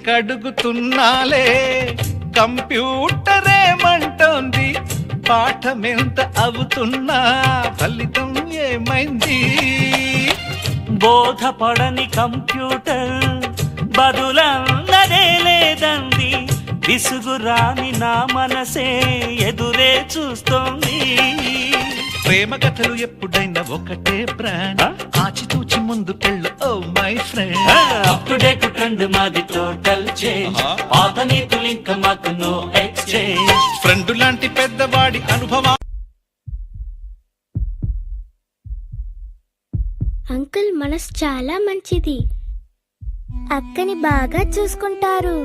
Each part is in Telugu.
మిత్రమా తెలియక అడుగుతున్నాలే కంప్యూటరేమంటోంది పాఠమెంత అవుతున్నా ఫలితం ఏమైంది? బోధపడని కంప్యూటర్ బదులన్నదే లేదంది. విసుగురాని నా మనసే ఎదురే చూస్తోంది. ప్రేమ కథలు ఎప్పుడైనా ఒకటే బ్రాండ్ ఆ? ముందు పెళ్ళు. ఓ my friend. Up to date trend మాది టోటల్ చేంజ్. పాత నీతులు ఇంకా మాకు నో ఎక్స్చేంజ్ ఫ్రెండ్ లాంటి పెద్దవాడి అనుభవం. అంకుల్ మనసు చాలా మంచిది. అక్కని బాగా చూసుకుంటారు.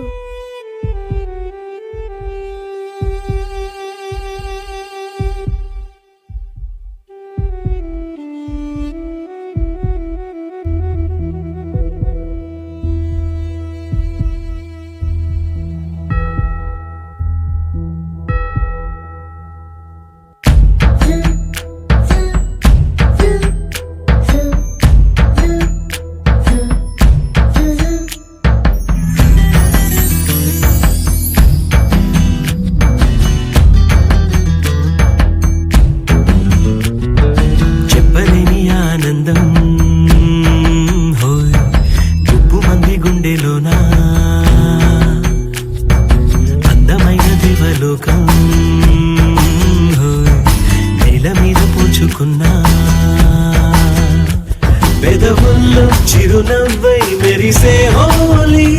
మెరిసే హోలీ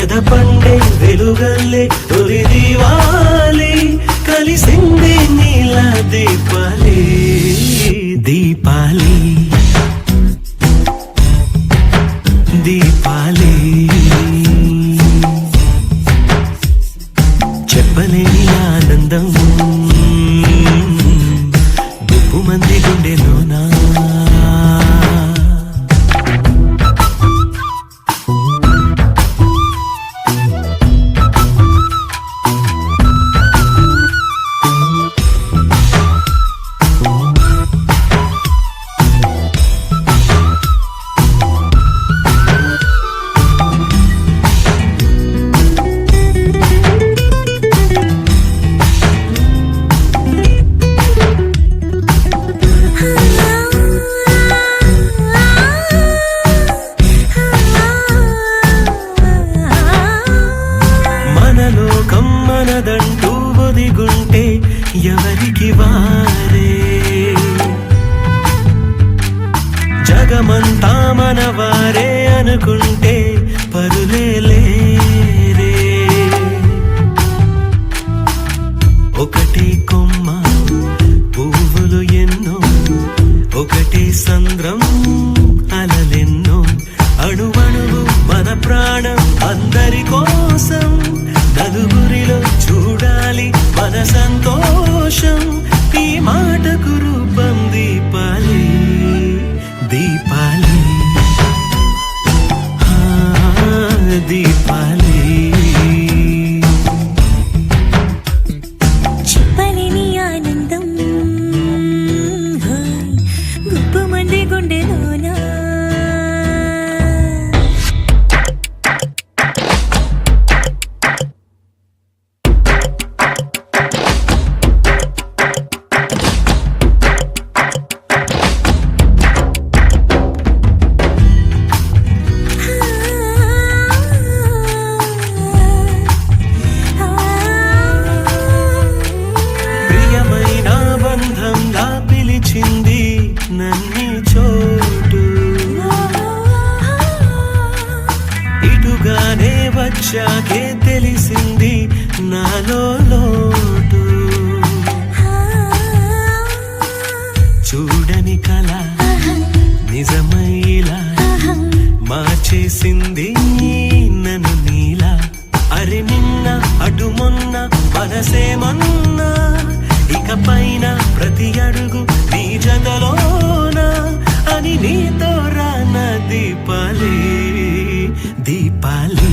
ఎద పండే వెలుగల్లే తొలి దీవాలి కలిసింది నీల దీపాలి దీపాలి. దీపాలి. the Guru. వచ్చాకే తెలిసింది నాలో లోటు. చూడని కళ నిజమైలా మార్చేసింది నన్ను నీలా. అరి నిన్న అటు మొన్న మనసేమన్నా ఇక పైన ప్రతి అడుగు నీ జగలోనా అని నీతో రాన దీపాలి దీపాలి.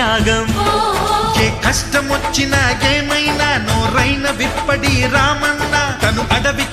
త్యాగం ఏ కష్టం వచ్చినా ఏమైనా నోరైన విప్పడి రామన్న. తను అడవి